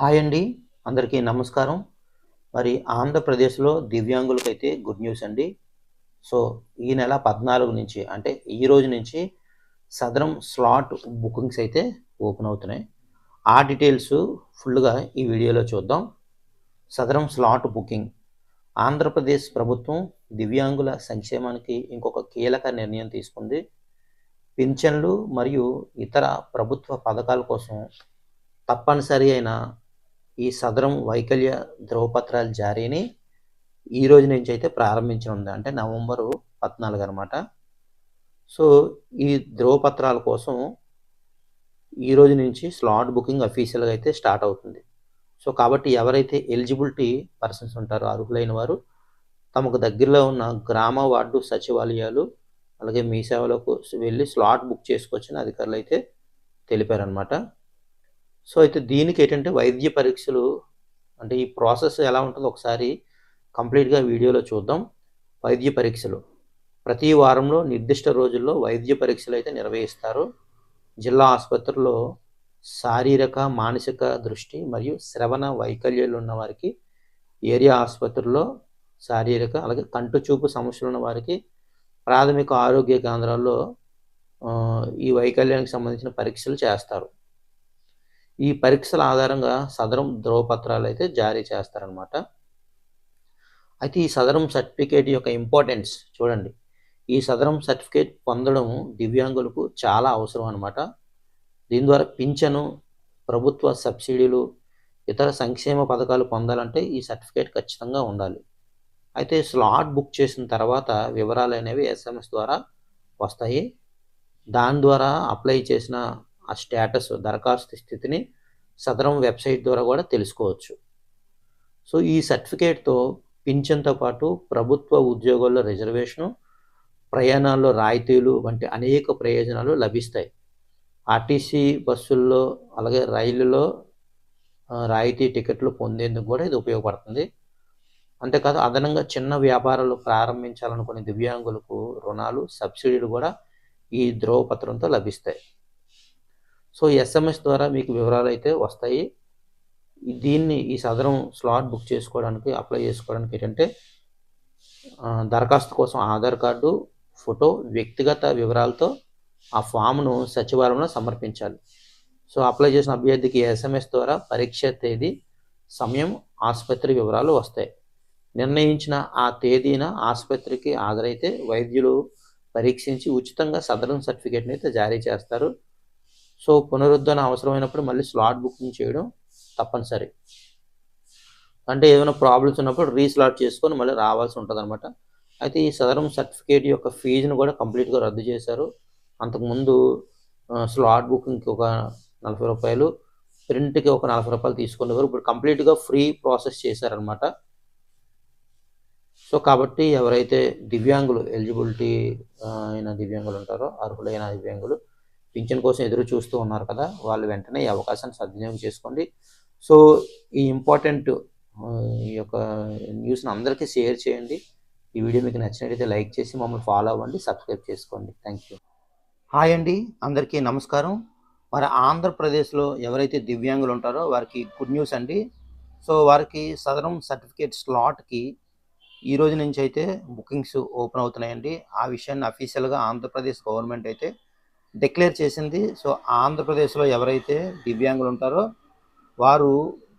Hi అండి. అందరికీ నమస్కారం. మరి ఆంధ్రప్రదేశ్లో దివ్యాంగులకైతే గుడ్ న్యూస్ అండి. సో ఈ నెల పద్నాలుగు నుంచి అంటే ఈ రోజు నుంచి సదరం స్లాట్ బుకింగ్స్ అయితే ఓపెన్ అవుతున్నాయి. ఆ డీటెయిల్స్ ఫుల్గా ఈ వీడియోలో చూద్దాం. సదరం స్లాట్ బుకింగ్. ఆంధ్రప్రదేశ్ ప్రభుత్వం దివ్యాంగుల సంక్షేమానికి ఇంకొక కీలక నిర్ణయం తీసుకుంది. పింఛన్లు మరియు ఇతర ప్రభుత్వ పథకాల కోసం తప్పనిసరి అయిన ఈ సదరం వైకల్య ధ్రువపత్రాల జారీని ఈ రోజు నుంచి అయితే ప్రారంభించనుంది. అంటే నవంబరు పద్నాలుగు అనమాట సో ఈ ధ్రువపత్రాల కోసం ఈ రోజు నుంచి స్లాట్ బుకింగ్ అఫీషియల్గా అయితే స్టార్ట్ అవుతుంది. సో కాబట్టి ఎవరైతే ఎలిజిబిలిటీ పర్సన్స్ ఉంటారో అర్హులైన వారు తమకు దగ్గరలో ఉన్న గ్రామ వార్డు సచివాలయాలు అలాగే మీ సేవలకు వెళ్ళి స్లాట్ బుక్ చేసుకోవచ్చని అధికారులు అయితే తెలిపారనమాట సో అయితే దీనికి ఏంటంటే వైద్య పరీక్షలు అంటే ఈ ప్రాసెస్ ఎలా ఉంటుందో ఒకసారి కంప్లీట్గా వీడియోలో చూద్దాం. వైద్య పరీక్షలు. ప్రతి వారంలో నిర్దిష్ట రోజుల్లో వైద్య పరీక్షలు అయితే నిర్వహిస్తారు. జిల్లా ఆసుపత్రిలో శారీరక మానసిక దృష్టి మరియు శ్రవణ వైకల్యాలు ఉన్న వారికి ఏరియా ఆసుపత్రుల్లో శారీరక అలాగే కంటు చూపు సమస్యలు ఉన్న వారికి ప్రాథమిక ఆరోగ్య కేంద్రాల్లో ఈ వైకల్యానికి సంబంధించిన పరీక్షలు చేస్తారు. ఈ పరీక్షల ఆధారంగా సదరం ధ్రువపత్రాలు అయితే జారీ చేస్తారనమాట అయితే ఈ సదరం సర్టిఫికేట్ యొక్క ఇంపార్టెన్స్ చూడండి. ఈ సదరం సర్టిఫికేట్ పొందడం దివ్యాంగులకు చాలా అవసరం అనమాట దీని ద్వారా పింఛను ప్రభుత్వ సబ్సిడీలు ఇతర సంక్షేమ పథకాలు పొందాలంటే ఈ సర్టిఫికేట్ ఖచ్చితంగా ఉండాలి. అయితే స్లాట్ బుక్ చేసిన తర్వాత వివరాలు అనేవి ఎస్ఎంఎస్ ద్వారా వస్తాయి. దాని ద్వారా అప్లై చేసిన ఆ స్టేటస్ దరఖాస్తు స్థితిని సదరం వెబ్సైట్ ద్వారా కూడా తెలుసుకోవచ్చు. సో ఈ సర్టిఫికేట్తో పింఛన్తో పాటు ప్రభుత్వ ఉద్యోగాల్లో రిజర్వేషను ప్రయాణాల్లో రాయితీలు వంటి అనేక ప్రయోజనాలు లభిస్తాయి. ఆర్టీసీ బస్సుల్లో అలాగే రైళ్ళలో రాయితీ టికెట్లు పొందేందుకు కూడా ఇది ఉపయోగపడుతుంది. అంతేకాదు అదనంగా చిన్న వ్యాపారాలు ప్రారంభించాలనుకునే దివ్యాంగులకు రుణాలు సబ్సిడీలు కూడా ఈ ధ్రువపత్రంతో లభిస్తాయి. సో ఎస్ఎంఎస్ ద్వారా మీకు వివరాలు అయితే వస్తాయి దీన్ని ఈ సదరం స్లాట్ బుక్ చేసుకోవడానికి అప్లై చేసుకోవడానికి ఏంటంటే దరఖాస్తు కోసం ఆధార్ కార్డు ఫోటో వ్యక్తిగత వివరాలతో ఆ ఫామ్ను సచివాలయంలో సమర్పించాలి. సో అప్లై చేసిన అభ్యర్థికి ఎస్ఎంఎస్ ద్వారా పరీక్ష తేదీ సమయం ఆసుపత్రి వివరాలు వస్తాయి. నిర్ణయించిన ఆ తేదీన ఆసుపత్రికి హాజరైతే వైద్యులు పరీక్షించి ఉచితంగా సదరం సర్టిఫికేట్ని అయితే జారీ చేస్తారు. సో పునరుద్ధరణ అవసరమైనప్పుడు మళ్ళీ స్లాట్ బుకింగ్ చేయడం తప్పనిసరి. అంటే ఏదైనా ప్రాబ్లమ్స్ ఉన్నప్పుడు రీస్లాట్ చేసుకొని మళ్ళీ రావాల్సి ఉంటుంది అనమాట అయితే ఈ సదరం సర్టిఫికేట్ యొక్క ఫీజును కూడా కంప్లీట్గా రద్దు చేశారు. అంతకుముందు స్లాట్ బుకింగ్కి ఒక నలభై రూపాయలు ప్రింట్కి ఒక నలభై రూపాయలు తీసుకునేవారు. ఇప్పుడు కంప్లీట్గా ఫ్రీ ప్రాసెస్ చేశారనమాట సో కాబట్టి ఎవరైతే దివ్యాంగులు ఎలిజిబిలిటీ అయిన దివ్యాంగులు ఉంటారో అర్హులైన దివ్యాంగులు పింఛన్ కోసం ఎదురు చూస్తూ ఉన్నారు కదా వాళ్ళు వెంటనే ఈ అవకాశాన్ని సద్వినియోగం చేసుకోండి. సో ఈ ఇంపార్టెంట్ ఈ యొక్క న్యూస్ని అందరికీ షేర్ చేయండి. ఈ వీడియో మీకు నచ్చినట్లయితే లైక్ చేసి మమ్మల్ని ఫాలో అవ్వండి సబ్స్క్రైబ్ చేసుకోండి. Thank you. హాయ్ అండి అందరికీ నమస్కారం. మరి ఆంధ్రప్రదేశ్లో ఎవరైతే దివ్యాంగులు ఉంటారో వారికి గుడ్ న్యూస్ అండి. సో వారికి సదరం సర్టిఫికేట్ స్లాట్కి ఈ రోజు నుంచి అయితే బుకింగ్స్ ఓపెన్ అవుతున్నాయండి. ఆ విషయాన్ని అఫీషియల్గా ఆంధ్రప్రదేశ్ గవర్నమెంట్ అయితే డిక్లేర్ చేసింది. సో ఆంధ్రప్రదేశ్లో ఎవరైతే దివ్యాంగులు ఉంటారో వారు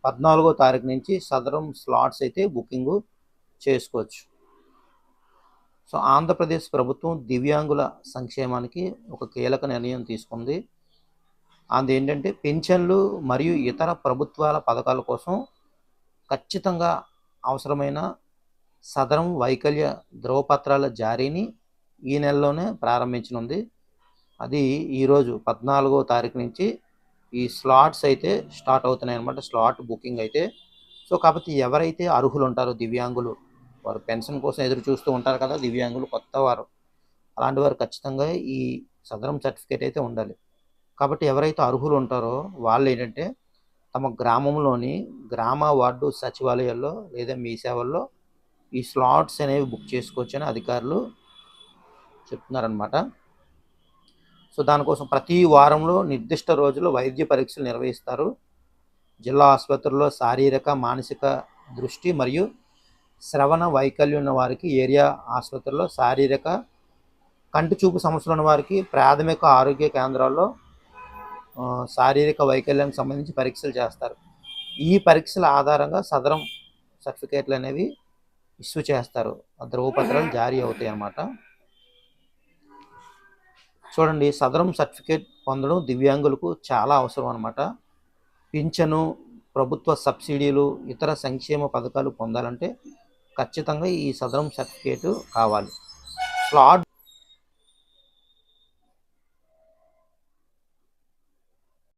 పద్నాలుగో తారీఖు నుంచి సదరం స్లాట్స్ అయితే బుకింగ్ చేసుకోవచ్చు. సో ఆంధ్రప్రదేశ్ ప్రభుత్వం దివ్యాంగుల సంక్షేమానికి ఒక కీలక నిర్ణయం తీసుకుంది. అది ఏంటంటే పెన్షన్లు మరియు ఇతర ప్రభుత్వాల పథకాల కోసం ఖచ్చితంగా అవసరమైన సదరం వైకల్య ధ్రువపత్రాల జారీని ఈ నెలలోనే ప్రారంభించనుంది. అది ఈరోజు పద్నాలుగో తారీఖు నుంచి ఈ స్లాట్స్ అయితే స్టార్ట్ అవుతున్నాయి అనమాట స్లాట్ బుకింగ్ అయితే. సో కాబట్టి ఎవరైతే అర్హులు ఉంటారో దివ్యాంగులు వారు పెన్షన్ కోసం ఎదురు చూస్తూ ఉంటారు కదా దివ్యాంగులు కొత్త వారు అలాంటి వారు ఖచ్చితంగా ఈ సదరం సర్టిఫికేట్ అయితే ఉండాలి. కాబట్టి ఎవరైతే అర్హులు ఉంటారో వాళ్ళు ఏంటంటే తమ గ్రామంలోని గ్రామ వార్డు సచివాలయాల్లో లేదా మీ సేవల్లో ఈ స్లాట్స్ అనేవి బుక్ చేసుకోవచ్చని అధికారులు చెప్తున్నారనమాట సో దానికోసం ప్రతి వారంలో నిర్దిష్ట రోజుల్లో వైద్య పరీక్షలు నిర్వహిస్తారు. జిల్లా ఆసుపత్రుల్లో శారీరక మానసిక దృష్టి మరియు శ్రవణ వైకల్యం ఉన్న వారికి ఏరియా ఆసుపత్రుల్లో శారీరక కంటి చూపు సమస్యలు ఉన్న వారికి ప్రాథమిక ఆరోగ్య కేంద్రాల్లో శారీరక వైకల్యానికి సంబంధించి పరీక్షలు చేస్తారు. ఈ పరీక్షల ఆధారంగా సదరం సర్టిఫికేట్లు అనేవి ఇష్యూ చేస్తారు. ధ్రువపత్రాలు జారీ అవుతాయి అన్నమాట చూడండి సదరం సర్టిఫికేట్ పొందడం దివ్యాంగులకు చాలా అవసరం అనమాట పింఛను ప్రభుత్వ సబ్సిడీలు ఇతర సంక్షేమ పథకాలు పొందాలంటే ఖచ్చితంగా ఈ సదరం సర్టిఫికేట్ కావాలి. స్లాట్